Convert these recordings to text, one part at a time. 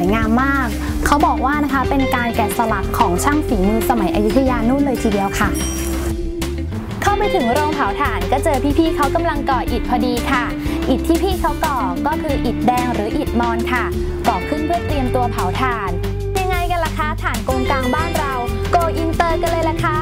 วยงามมาก เขาบอกว่านะคะเป็นการแกะสลักของช่างฝีมือสมัยอยุธยานู่นเลยทีเดียวค่ะ เข้าไปถึงโรงเผาถ่านก็เจอพี่ๆเขากำลังก่ออิฐพอดีค่ะ อิฐที่พี่เขาก่อก็คืออิฐแดงหรืออิฐมอนค่ะ ก่อขึ้นเพื่อเตรียมตัวเผาถ่าน ยังไงกันล่ะคะถ่านโกงกลางบ้านเรา โกอินเตอร์กันเลยล่ะค่ะ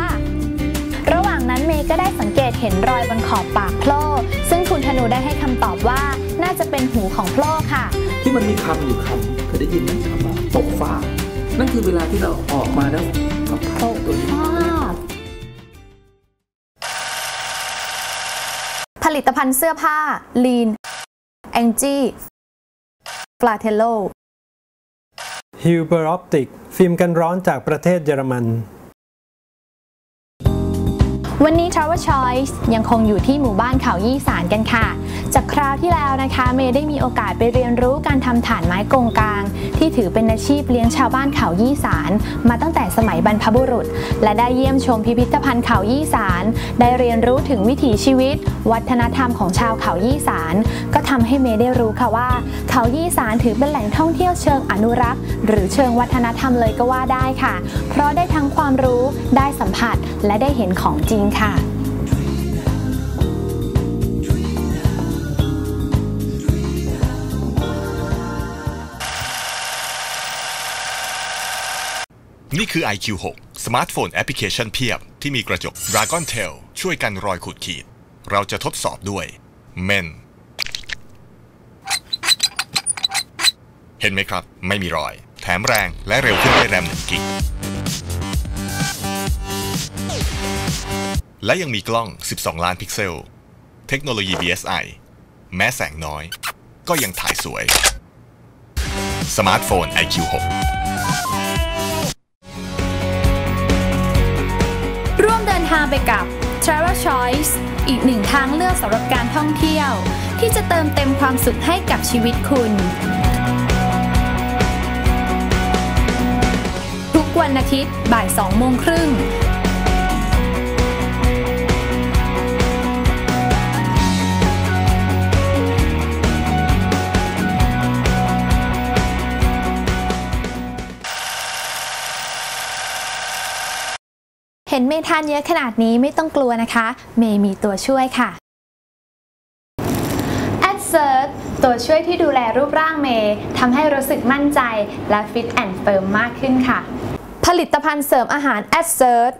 ระหว่างนั้นเมย์ก็ได้สังเกตเห็นรอยบนขอบปากโพล่ซึ่งคุณธนูได้ให้คำตอบว่า น่าจะเป็นหูของโพล่ค่ะ มันมีคำอยู่คำเคยได้ยินไหมคำว่าตกฟากนั่นคือเวลาที่เราออกมาแล้วกับผ้าตัวนี้ผลิตภัณฑ์เสื้อผ้า Lean Angie Flatello ฮิวเบอร์ออปติกฟิล์มกันร้อนจากประเทศเยอรมัน วันนี้ Travel Choice ยังคงอยู่ที่หมู่บ้านเขายี่สารกันค่ะ จากคราวที่แล้วนะคะ เมย์ได้มีโอกาสไปเรียนรู้การทำฐานไม้กงกลาง ที่ถือเป็นอาชีพเลี้ยงชาวบ้านเขายี่สารมาตั้งแต่สมัยบรรพบุรุษ และได้เยี่ยมชมพิพิธภัณฑ์เขายี่สารได้เรียนรู้ถึงวิถีชีวิต วัฒนธรรมของชาวเขายี่สารก็ทำให้เมย์ได้รู้ค่ะว่า เขายี่สารถือเป็นแหล่งท่องเที่ยวเชิงอนุรักษ์ หรือเชิงวัฒนธรรมเลยก็ว่าได้ค่ะ เพราะได้ทั้งความรู้ได้สัมผัสและได้เห็นของจริงค่ะนี่คือ IQ6 สมาร์ทโฟนแอปพลิเคชันเพียบ ที่มีกระจก Dragon Tail ช่วยกันรอยขูดขีด เราจะทดสอบด้วย Men เห็นไหมครับ ไม่มีรอย แถมแรงและเร็วขึ้นได้แรม1กิก และยังมีกล้อง 12 ล้านพิกเซล เทคโนโลยี BSI แม้แสงน้อย ก็ยังถ่ายสวย สมาร์ทโฟน IQ6 ร่วมเดินทางไปกับ Travel Choice อีกหนึ่งทางเลือกสำหรับการท่องเที่ยว ที่จะเติมเต็มความสุขให้กับชีวิตคุณ ทุกวันอาทิตย์บ่าย2โมงครึ่ง ห็นเมทานเยอะขนาดนี้ไม่ต้องกลัวนะคะ เมย์มีตัวช่วยค่ะ a d s e r t ตัวช่วยที่ดูแลรูปร่างเมย์ทำให้รู้สึกมั่นใจและฟิตแอนด์เฟิร์มมากขึ้นค่ะ ผลิตภัณฑ์เสริมอาหาร a d s e r t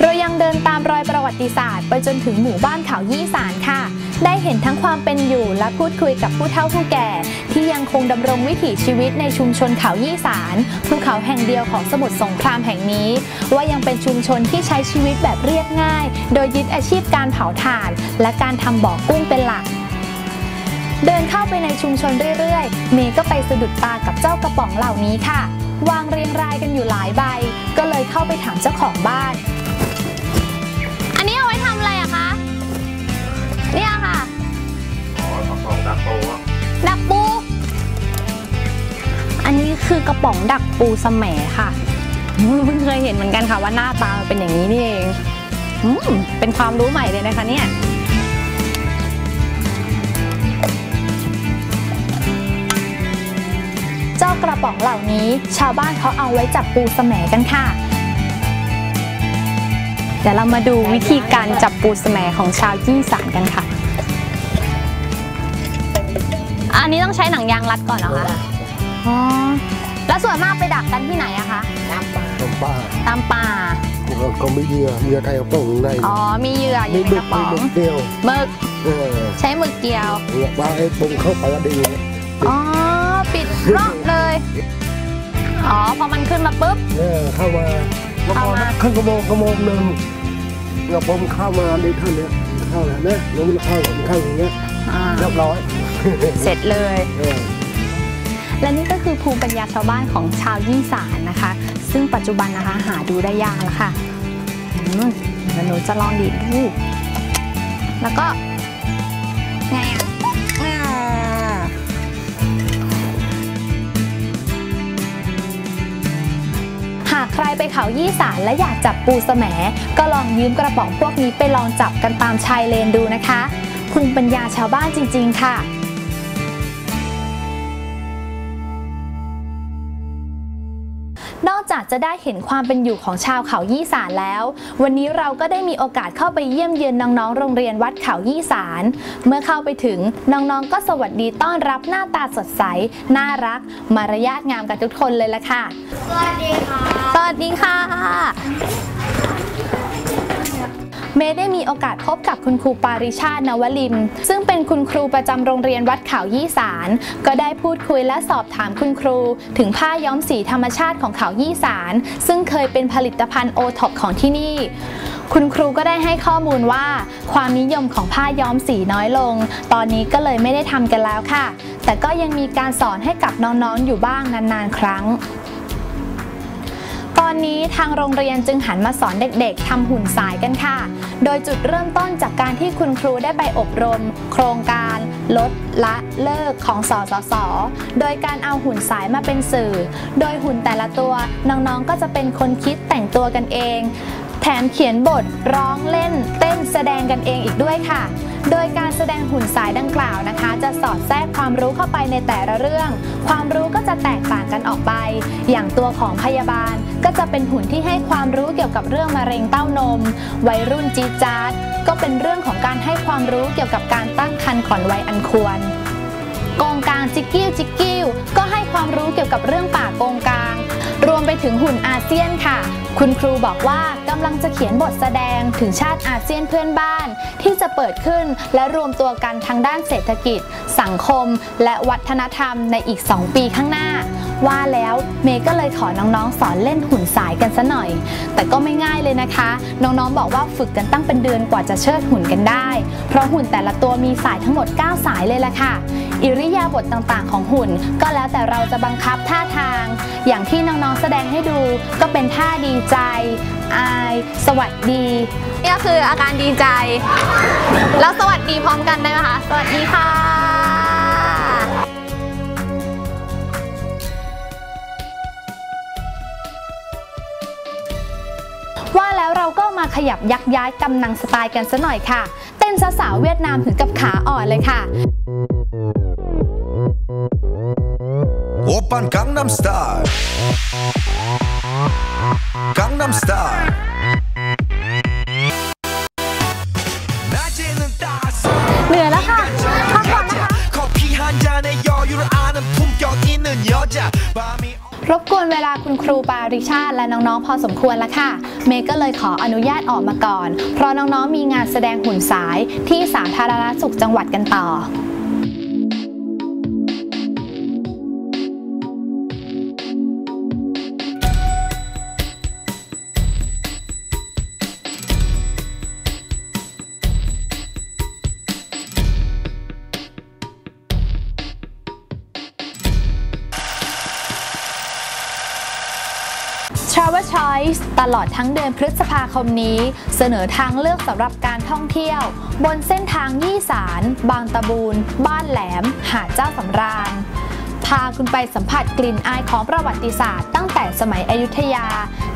เรายังเดินตามรอย ประวัติศาสตร์ ไปจนถึงหมู่บ้านเขายี่สารค่ะ ได้เห็นทั้งความเป็นอยู่และพูดคุยกับผู้เฒ่าผู้แก่ ที่ยังคงดำรงวิถีชีวิตในชุมชนเขายี่สารภูเขาแห่งเดียวของสมุทรสงครามแห่งนี้ ว่ายังเป็นชุมชนที่ใช้ชีวิตแบบเรียบง่าย โดยยึดอาชีพการเผาถ่าน และการทำบ่อกุ้งเป็นหลักเดินเข้าไปในชุมชนเรื่อยๆ เมย์ก็ไปสะดุดตากับเจ้ากระป๋องเหล่านี้ค่ะ วางเรียงรายกันอยู่หลายใบ ก็เลยเข้าไปถามเจ้าของบ้าน ดักปู อันนี้คือกระป๋องดักปูสแหมค่ะอืมเพิ่งเคยเห็นเหมือนกันค่ะว่าหน้าตามันเป็นอย่างนี้นี่เองอืเป็นความรู้ใหม่เลยนะคะเนี่ยเจ้ากระป๋องเหล่านี้ ชาวบ้านเขาเอาไว้จับปูสแหมกันค่ะเดี๋ยวเรามาดูวิธีการจับปูสแหมของชาวยี่สานกันค่ะ อันนี้ต้องใช้หนังยางรัดก่อนเหรอคะอ๋อแล้วส่วนมากไปดักกันที่ไหนอะคะตามป่าตามป่าก็ก็ไม่เหยื่อเหยื่อไทยเอาป่องในอ๋อมีเหยื่ออมียู่ในบึกกระมีป๋องบึกเดียวหมึกเออใช้หมึกเกี่ยวเหยื่อปลาไอ้ปงเข้าไปแล้วดีเนี่ยอ๋อปิดรอบเลยอ๋อพอมันขึ้นมาปุ๊บเออเข้ามาแล้วเข้าพอมาครึ่งชั่วโมงชั่วโมงหนึ่งเนี่ยผมเข้ามาในท่านเนี่ยเข้าแล้วนะแล้วมันเข้ามันเข้าอย่างเงี้ยอ่า เรียบร้อย เสร็จเลยเออและนี่ก็คือภูมิปัญญาชาวบ้านของชาวยี่สานนะคะ ซึ่งปัจจุบันนะคะหาดูได้ยากแล้วค่ะอืมเดี๋ยวหนูจะลองดีดดูแล้วก็ไงอะอ่าหากใครไปเขายี่สานและอยากจับปูสแหมก็ลองยืมกระป๋องพวกนี้ไปลองจับกันตามชายเลนดูนะคะ ภูมิปัญญาชาวบ้านจริง ๆ ค่ะนอกจากจะได้เห็นความเป็นอยู่ของชาวเขายี่สานแล้ว วันนี้เราก็ได้มีโอกาสเข้าไปเยี่ยมเยือนน้องๆ โรงเรียนวัดเขายี่สาน เมื่อเข้าไปถึงน้องๆ ก็สวัสดีต้อนรับหน้าตาสดใส น่ารัก มารยาทงามกันทุกคนเลยละค่ะ สวัสดีค่ะ สวัสดีค่ะ เมย์ได้มีโอกาสพบกับคุณครูปาริชาตินวลิน ซึ่งเป็นคุณครูประจำโรงเรียนวัดเขายี่สาร ก็ได้พูดคุยและสอบถามคุณครู ถึงผ้าย้อมสีธรรมชาติของเขายี่สาร ซึ่งเคยเป็นผลิตภัณฑ์โอท็อปของที่นี่คุณครูก็ได้ให้ข้อมูลว่า ความนิยมของผ้าย้อมสีน้อยลง ตอนนี้ก็เลยไม่ได้ทำกันแล้วค่ะ แต่ก็ยังมีการสอนให้กับน้องๆอยู่บ้างนานๆ ครั้ง อนนี้ทางโรงเรียนจึงหันมาสอนเด็กๆทำหุ่นสายกันค่ะ โดยจุดเริ่มต้นจากการที่คุณครูได้ไปอบรม โครงการลดละเลิกของสสส โดยการเอาหุ่นสายมาเป็นสื่อ โดยหุ่นแต่ละตัวน้องๆก็จะเป็นคนคิดแต่งตัวกันเอง แถมเขียนบทร้องเล่น เต้นแสดงกันเองอีกด้วยค่ะโดยการแสดงหุ่นสายดังกล่าวนะคะ จะสอดแทรกความรู้เข้าไปในแต่ละเรื่อง ความรู้ก็จะแตกต่างกันออกไป อย่างตัวของพยาบาล ก็จะเป็นหุ่นที่ให้ความรู้เกี่ยวกับเรื่องมะเร็งเต้านม วัยรุ่นจีจาร์ดก็เป็นเรื่องของการให้ความรู้เกี่ยวกับการตั้งครรภ์ก่อนวัยอันควรกองกลางจิกกิ้วจิกกิ้วก็ให้ความรู้เกี่ยวกับเรื่องป่าโกงกลาง รวมไปถึงหุ่นอาเซียนค่ะ คุณครูบอกว่ากำลังจะเขียนบทแสดงถึงชาติอาเซียนเพื่อนบ้าน ที่จะเปิดขึ้นและรวมตัวกันทางด้านเศรษฐกิจ สังคม และวัฒนธรรมในอีก 2 ปีข้างหน้า ว่าแล้วเมย์ก็เลยขอน้องๆ สอนเล่นหุ่นสายกันซะหน่อย แต่ก็ไม่ง่ายเลยนะคะ น้องๆ บอกว่าฝึกกันตั้งเป็นเดือนกว่าจะเชิดหุ่นกันได้ เพราะหุ่นแต่ละตัวมีสายทั้งหมด 9 สายเลยละค่ะ อิริยาบถต่างๆ ของหุ่น ก็แล้วแต่เราจะบังคับท่าทาง อย่างที่น้องๆ แสดงให้ดู ก็เป็นท่าดีใจ อาย สวัสดีนี่ก็คืออาการดีใจ แล้วสวัสดีพร้อมกันได้ไหมคะ สวัสดีค่ะมาขยับยักย้ายกำนังสไตล์กันซะหน่อยค่ะ เต้นสาวๆเวียดนามถึงกับขาอ่อนเลยค่ะ 오빤 강남 스타일 강남 스타일 낮에는 따스 เหนื่อยแล้วค่ะพักก่อนนะคะ 커피 한 잔에 여유를 아는 품격 있는 여자 밤이 รบกวนเวลาคุณครูปาริชาติและน้องๆ พอสมควรแล้วค่ะ เมย์ก็เลยขออนุญาตออกมาก่อน เพราะน้องๆมีงานแสดงหุ่นสายที่สาธารณสุขจังหวัดกันต่อ ตลอดทั้งเดือนพฤษภาคมนี้ เสนอทางเลือกสำหรับการท่องเที่ยว บนเส้นทางยี่สาร บางตะบูน บ้านแหลม หาดเจ้าสำราญพาคุณไปสัมผัสกลิ่นอายของประวัติศาสตร์ตั้งแต่สมัยอยุธยา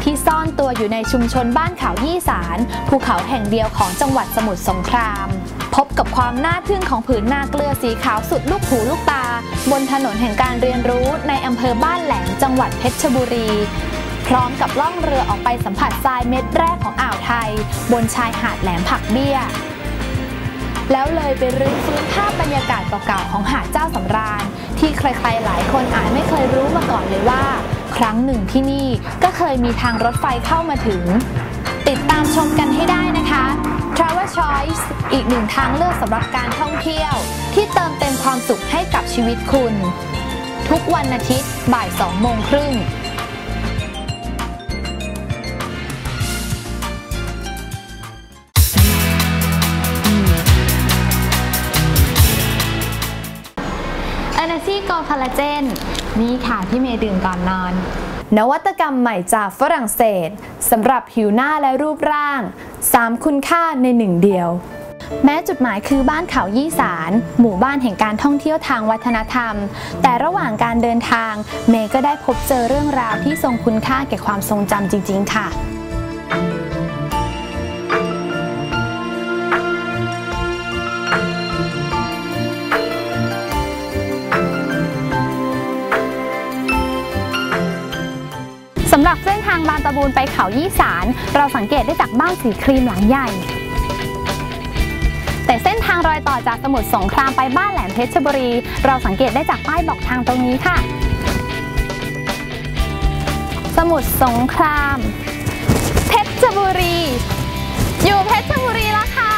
ที่ซ่อนตัวอยู่ในชุมชนบ้านเขายี่สารภูเขาแห่งเดียวของจังหวัดสมุทรสงคราม พบกับความน่าทึ่งของผืนนาเกลือสีขาวสุดลูกหูลูกตา บนถนนแห่งการเรียนรู้ในอำเภอบ้านแหลมจังหวัดเพชรบุรี พร้อมกับล่องเรือออกไปสัมผัสทรายเม็ดแรกของอ่าวไทย บนชายหาดแหลมผักเบี้ย แล้วเลยไปรื้อฟื้นภาพบรรยากาศเก่าๆของหาดเจ้าสำราญ ที่ใครๆหลายคนอาจไม่เคยรู้มาก่อนเลยว่า ครั้งหนึ่งที่นี่ก็เคยมีทางรถไฟเข้ามาถึง ติดตามชมกันให้ได้นะคะ Travel Choice อีกหนึ่งทางเลือกสำหรับการท่องเที่ยว ที่เติมเต็มความสุขให้กับชีวิตคุณ ทุกวันอาทิตย์บ่าย2โมงครึ่ง นาซีโกคอลลาเจน นี่ค่ะที่เมย์ดื่มก่อนนอน นวัตกรรมใหม่จากฝรั่งเศสสำหรับผิวหน้าและรูปร่าง 3 คุณค่าในหนึ่งเดียวแม้จุดหมายคือบ้านเขายี่สาร หมู่บ้านแห่งการท่องเที่ยวทางวัฒนธรรม แต่ระหว่างการเดินทาง เมย์ก็ได้พบเจอเรื่องราวที่ทรงคุณค่าแก่ความทรงจำจริง ๆ ค่ะ บางตะบูนไปเขายี่สารเราสังเกตได้จากบ้านสีครีมหลังใหญ่แต่เส้นทางรอยต่อจากสมุทรสงครามไปบ้านแหลมเพชรบุรี เราสังเกตได้จากป้ายบอกทางตรงนี้ค่ะ สมุทรสงคราม เพชรบุรี อยู่เพชรบุรีแล้วค่ะ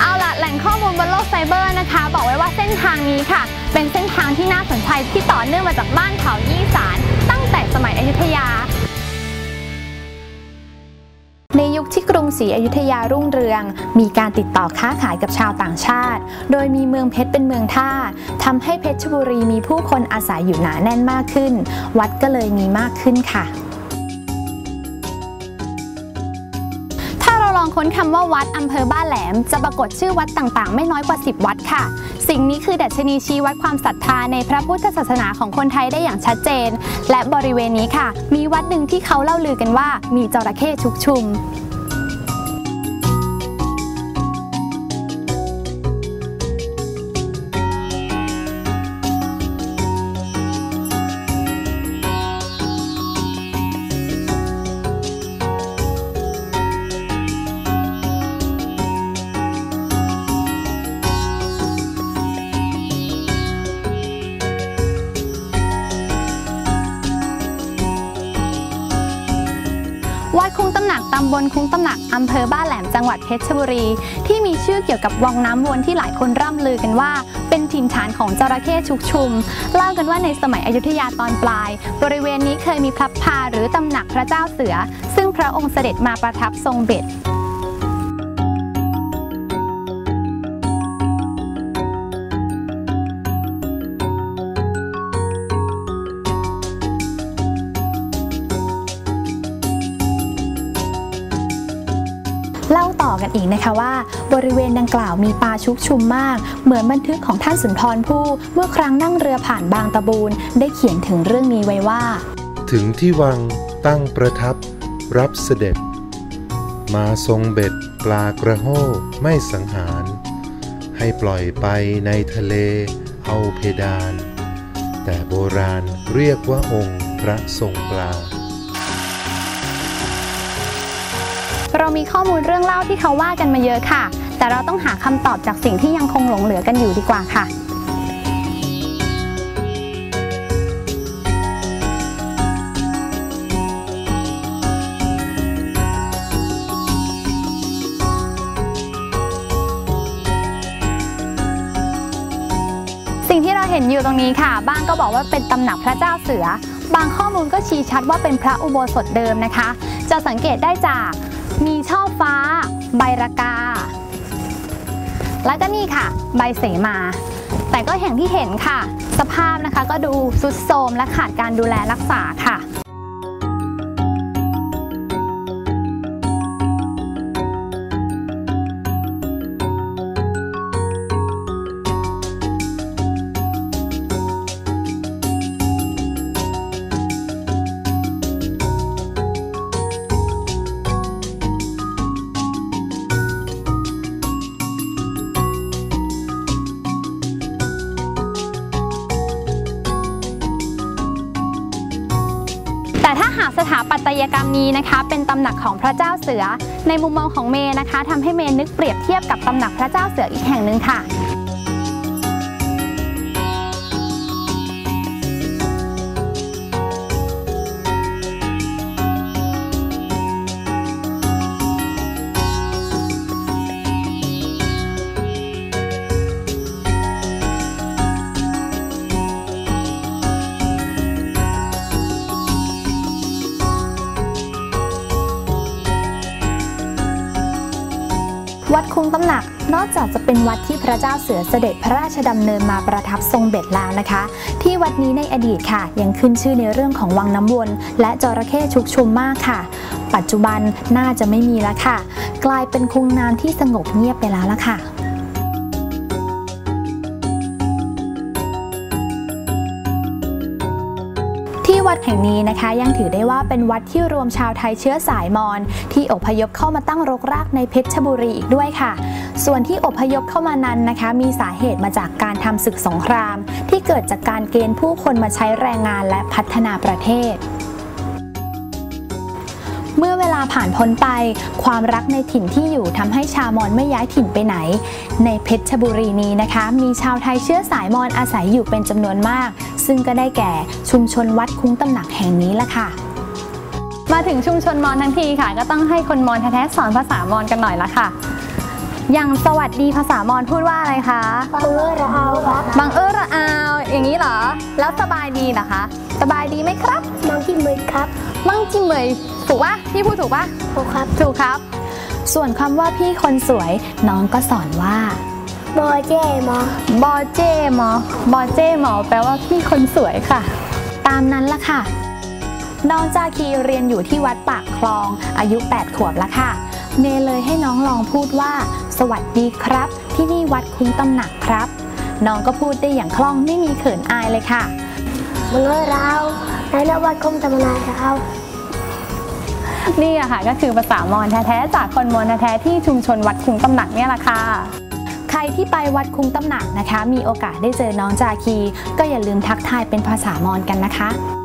เอาล่ะแหล่งข้อมูลบนโลกไซเบอร์นะคะ บอกไว้ว่าเส้นทางนี้ค่ะ เป็นเส้นทางที่น่าสนใจที่ต่อเนื่องมาจากบ้านเขายี่สารตั้งแต่สมัยอยุธยา ในยุคที่กรุงศรีอยุธยารุ่งเรือง มีการติดต่อค้าขายกับชาวต่างชาติ โดยมีเมืองเพชรเป็นเมืองท่าทำให้เพชรบุรีมีผู้คนอาศัยอยู่หนาแน่นมากขึ้น วัดก็เลยมีมากขึ้นค่ะ ค้นคำว่าวัดอำเภอบ้านแหลม จะปรากฏชื่อวัดต่างๆ ไม่น้อยกว่า 10 วัดค่ะ สิ่งนี้คือดัชนีชี้วัดความศรัทธาในพระพุทธศาสนาของคนไทยได้อย่างชัดเจน และบริเวณนี้ค่ะ มีวัดหนึ่งที่เขาเล่าลือกันว่ามีจระเข้ชุกชุม ดคุ้งตำหนักตำบลคุ้งตำหนักอำเภอบ้านแหลมจังหวัดเพชรบุรี ที่มีชื่อเกี่ยวกับวังน้ำวนที่หลายคนร่ำลือกันว่า เป็นถิ่นฐานของจระเข้ชุกชุม เล่ากันว่าในสมัยอยุธยาตอนปลาย บริเวณนี้เคยมีพระพลาหรือตำหนักพระเจ้าเสือ ซึ่งพระองค์เสด็จมาประทับทรงเบ็ด อีกนะคะว่า บริเวณดังกล่าวมีปลาชุกชุมมาก เหมือนบันทึกของท่านสุนทรภู่เมื่อครั้งนั่งเรือผ่านบางตะบูนได้เขียนถึงเรื่องนี้ไว้ว่า ถึงที่วังตั้งประทับ รับเสด็จ มาทรงเบ็ดปลากระโห้ไม่สังหาร ให้ปล่อยไปในทะเลเอาเพดาน แต่โบราณเรียกว่าองค์พระทรงปลา เรามีข้อมูลเรื่องเล่าที่เขาว่ากันมาเยอะค่ะ แต่เราต้องหาคำตอบจากสิ่งที่ยังคงหลงเหลือกันอยู่ดีกว่าค่ะสิ่งที่เราเห็นอยู่ตรงนี้ค่ะบ้างก็บอกว่าเป็นตำหนักพระเจ้าเสือ บางข้อมูลก็ชี้ชัดว่าเป็นพระอุโบสถเดิมนะคะ จะสังเกตได้จาก มีช่อฟ้า ใบระกา และก็นี่ค่ะ ใบเสมา แต่ก็อย่างที่เห็นค่ะ สภาพนะคะก็ดูสุดโทรมและขาดการดูแลรักษาค่ะ นี้นะคะเป็นตำหนักของพระเจ้าเสือ ในมุมมองของเมย์นะคะทำให้เมย์นึกเปรียบเทียบกับตำหนักพระเจ้าเสืออีกแห่งหนึ่งค่ะ อกจากจะเป็นวัดที่พระเจ้าเสือเสด็จพระราชดำเนินมาประทับทรงเบ็ดแล้วนะคะ ที่วัดนี้ในอดีตค่ะ ยังขึ้นชื่อในเรื่องของวังน้ำวน และจระเข้ชุกชุมมากค่ะ ปัจจุบันน่าจะไม่มีแล้วค่ะ กลายเป็นคุงน้ำที่สงบเงียบไปแล้วละค่ะที่วัดแห่งนี้นะคะยังถือได้ว่าเป็นวัดที่รวมชาวไทยเชื้อสายมอญที่อพยพเข้ามาตั้งรกรากในเพชรบุรีอีกด้วยค่ะ ส่วนที่อพยพเข้ามานั้นนะคะ มีสาเหตุมาจากการทำศึกสงคราม ที่เกิดจากการเกณฑ์ผู้คนมาใช้แรงงานและพัฒนาประเทศเมื่อเวลาผ่านพ้นไป ความรักในถิ่นที่อยู่ทำให้ชาวมอญไม่ย้ายถิ่นไปไหน ในเพชรบุรีนี้นะคะ มีชาวไทยเชื้อสายมอญอาศัยอยู่เป็นจำนวนมาก ซึ่งก็ได้แก่ชุมชนวัดคุ้งตำหนักแห่งนี้ละค่ะ มาถึงชุมชนมอญทั้งทีค่ะ ก็ต้องให้คนมอญแท้ๆสอนภาษามอญกันหน่อยละค่ะ อย่างสวัสดีภาษามอญพูดว่าอะไรคะบังเอิญเราครับบังเอิญระอาวอย่างนี้เหรอ แล้วสบายดีเหรอคะ สบายดีไหมครับมังที่มือครับมั่งจิเหมยถูกปะพี่พูดถูกปะโอครับถูกครับ ส่วนคำว่าพี่คนสวยน้องก็สอนว่าบอเจมอบอเจหมอบอเจหมอแปลว่าพี่คนสวยค่ะ ตามนั้นละค่ะ น้องจาคีเรียนอยู่ที่วัดปากคลองอายุ 8 ขวบแล้วค่ะ เนเลยให้น้องลองพูดว่า สวัสดีครับ ที่นี่วัดคุ้งตำหนักครับ น้องก็พูดได้อย่างคล่องไม่มีเขินอายเลยค่ะบังเอิญเราในนวัดคมตำนานเรานี่อะค่ะก็คือภาษามอญแท้ๆจากคนมอญแท้ๆที่ชุมชนวัดคุ้งตำหนักเนี่ยแหละค่ะ ใครที่ไปวัดคุ้งตำหนักนะคะ มีโอกาสได้เจอน้องจาคี ก็อย่าลืมทักทายเป็นภาษามอญกันนะคะ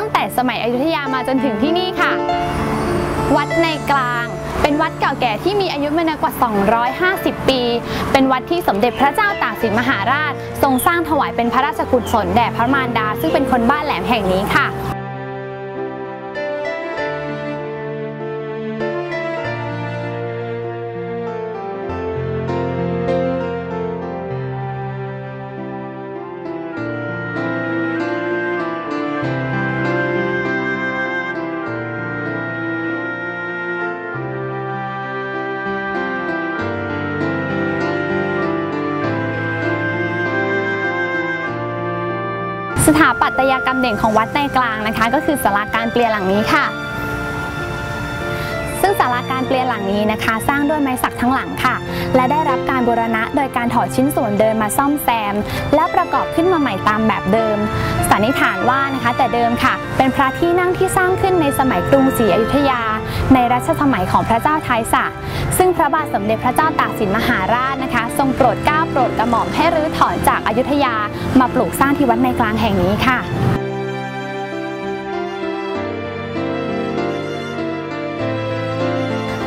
ตั้งแต่สมัยอยุธยามาจนถึงที่นี่ค่ะ วัดในกลาง เป็นวัดเก่าแก่ที่มีอายุมานานกว่า 250 ปี เป็นวัดที่สมเด็จพระเจ้าตากสินมหาราช ทรงสร้างถวายเป็นพระราชกุศลแด่พระมารดา ซึ่งเป็นคนบ้านแหลมแห่งนี้ค่ะ สถาปัตยกรรมเด่นของวัดในกลางนะคะ ก็คือศาลาการเปลี่ยนหลังนี้ค่ะ ซึ่งศาลาการเปลี่ยนหลังนี้นะคะ สร้างด้วยไม้สักทั้งหลังค่ะ และได้รับการบูรณะโดยการถอดชิ้นส่วนเดิมมาซ่อมแซม แล้วประกอบขึ้นมาใหม่ตามแบบเดิมสันนิษฐานว่านะคะ แต่เดิมค่ะ เป็นพระที่นั่งที่สร้างขึ้นในสมัยกรุงศรีอยุธยา ในรัชสมัยของพระเจ้าไทยสะซึ่งพระบาทสมเด็จพระเจ้าตากสินมหาราชนะคะ ทรงโปรดเกล้าโปรดกระหม่อมให้รื้อถอนจากอายุทยามาปลูกสร้างที่วัดในกลางแห่งนี้ค่ะ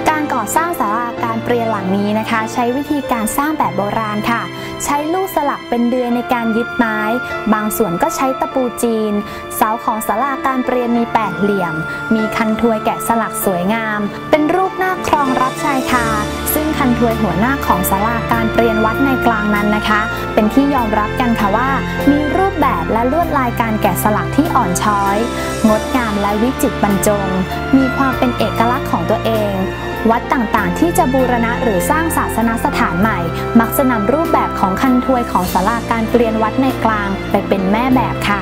การก่อสร้างสา การเปลี่ยนหลังนี้นะคะ ใช้วิธีการสร้างแบบโบราณค่ะ ใช้ลูกสลักเป็นเดือยในการยึดไม้ บางส่วนก็ใช้ตะปูจีน เสาของศาลาการเปลี่ยนมีแปดเหลี่ยม มีคันทวยแกะสลักสวยงาม เป็นรูปหน้าครองรับชายคา ซึ่งคันทวยหัวหน้าของศาลาการเปลี่ยนวัดในกลางนั้นนะคะ เป็นที่ยอมรับกันค่ะว่า มีรูปแบบและลวดลายการแกะสลักที่อ่อนช้อย งดงามและวิจิตรบรรจง มีความเป็นเอกลักษณ์ของตัวเอง วัดต่างๆ ที่จะบูรณะหรือสร้างศาสนสถานใหม่ มักจะนำรูปแบบของคันทวยของศาลาการเปลี่ยนวัดในกลางไปเป็นแม่แบบค่ะ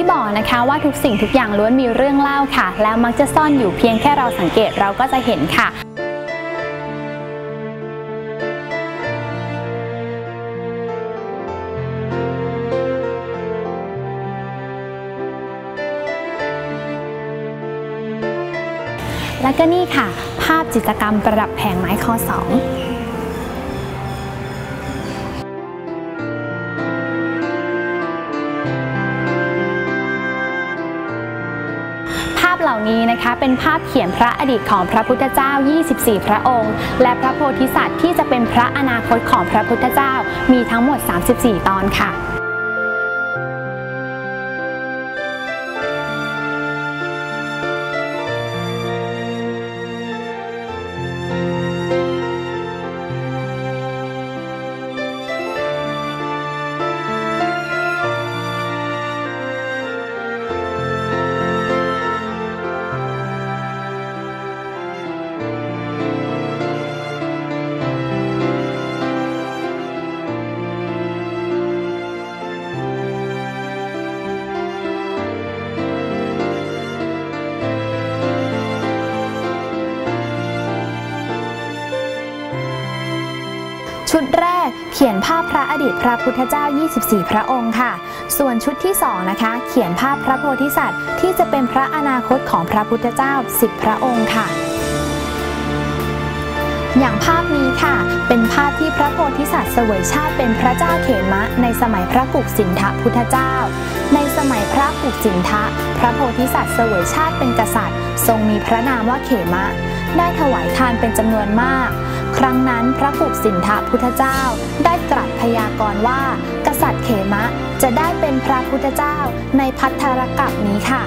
ที่บอกนะคะว่าทุกสิ่งทุกอย่างล้วนมีเรื่องเล่าค่ะ แล้วมักจะซ่อนอยู่เพียงแค่เราสังเกตเราก็จะเห็นค่ะและก็นี่ค่ะ ภาพจิตรกรรมประดับแผงไม้คอสอง นี้นะคะเป็นภาพเขียนพระอดีตของพระพุทธเจ้า 24 พระองค์ และพระโพธิสัตว์ที่จะเป็นพระอนาคตของพระพุทธเจ้ามีทั้งหมด 34 ตอนค่ะ ขียนภาพพระอดีตพระพุทธเจ้า 24 พระองค์ค่ะ ส่วนชุดที่ 2 นะคะ เขียนภาพพระโพธิสัตว์ ที่จะเป็นพระอนาคตของพระพุทธเจ้า 10 พระองค์ค่ะ อย่างภาพนี้ค่ะ เป็นภาพที่พระโพธิสัตว์เสวยชาติเป็นพระเจ้าเขมะ ในสมัยพระกุกสินทะพุทธเจ้า ในสมัยพระกุกสินทะ พระโพธิสัตว์เสวยชาติเป็นกษัตริย์ ทรงมีพระนามว่าเขมะ ได้ถวายทานเป็นจำนวนมาก ครั้งนั้นพระกุสินทะพุทธเจ้าได้ตรัสพยากรณ์ว่า กษัตริย์เขมะจะได้เป็นพระพุทธเจ้าในพัทธรกับนี้ค่ะ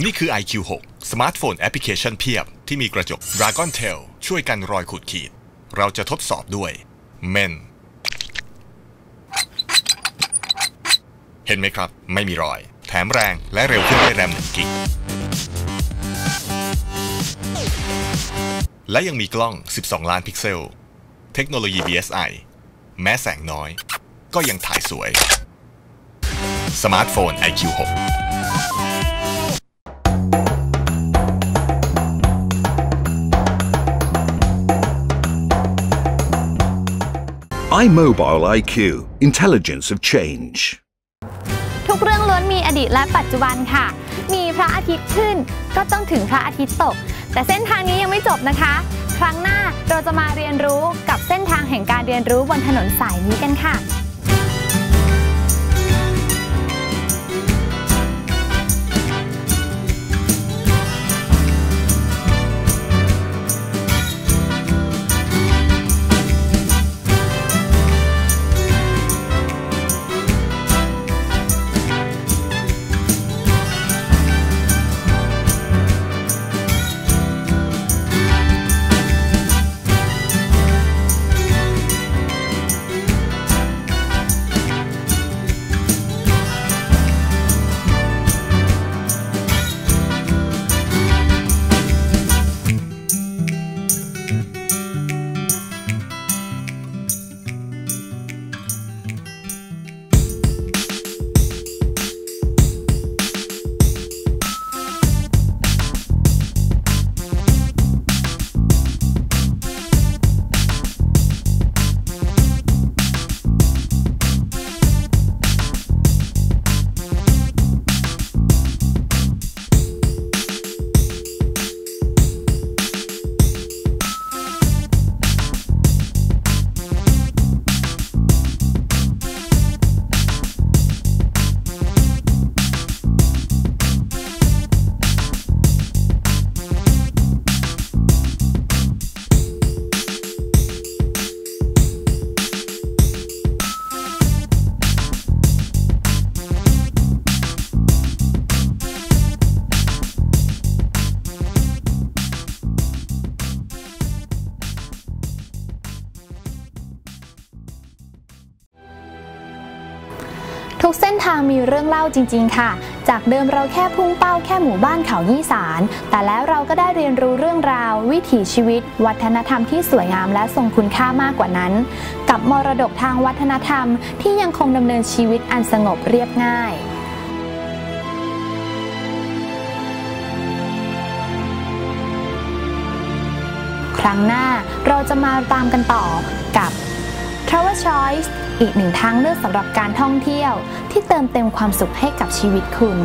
นี่คือ IQ6 สมาร์ทโฟนแอปพลิเคชันเพียบ ที่มีกระจก Dragon Tail ช่วยกันรอยขูดขีด เราจะทดสอบด้วย Men เห็นไหมครับ ไม่มีรอย แถมแรงและเร็วขึ้นได้วยแรมงกิกและยังมีกล้อง 12 ล้านพิกเซล เทคโนโลยี DSI แม้แสงน้อย ก็ยังถ่ายสวย สมาร์ทโฟน IQ6 iMobile IQ Intelligence of Change ทุกเรื่องล้วนมีอดีตและปัจจุบันค่ะ มีพระอาทิตย์ขึ้นก็ต้องถึงพระอาทิตย์ตก แต่เส้นทางนี้ยังไม่จบนะคะ ครั้งหน้าเราจะมาเรียนรู้กับเส้นทางแห่งการเรียนรู้บนถนนสายนี้กันค่ะ ทุกเส้นทางมีเรื่องเล่าจริง ๆ ค่ะ จากเดิมเราแค่พุ่งเป้าแค่หมู่บ้านเขายี่สาร แต่แล้วเราก็ได้เรียนรู้เรื่องราว วิถีชีวิต วัฒนธรรมที่สวยงามและทรงคุณค่ามากกว่านั้น กับมรดกทางวัฒนธรรม ที่ยังคงดำเนินชีวิตอันสงบเรียบง่ายครั้งหน้าเราจะมาตามกันต่อกับ Travel Choice อีกหนึ่งทางเลือกสำหรับการท่องเที่ยวที่เติมเต็มความสุขให้กับชีวิตคุณ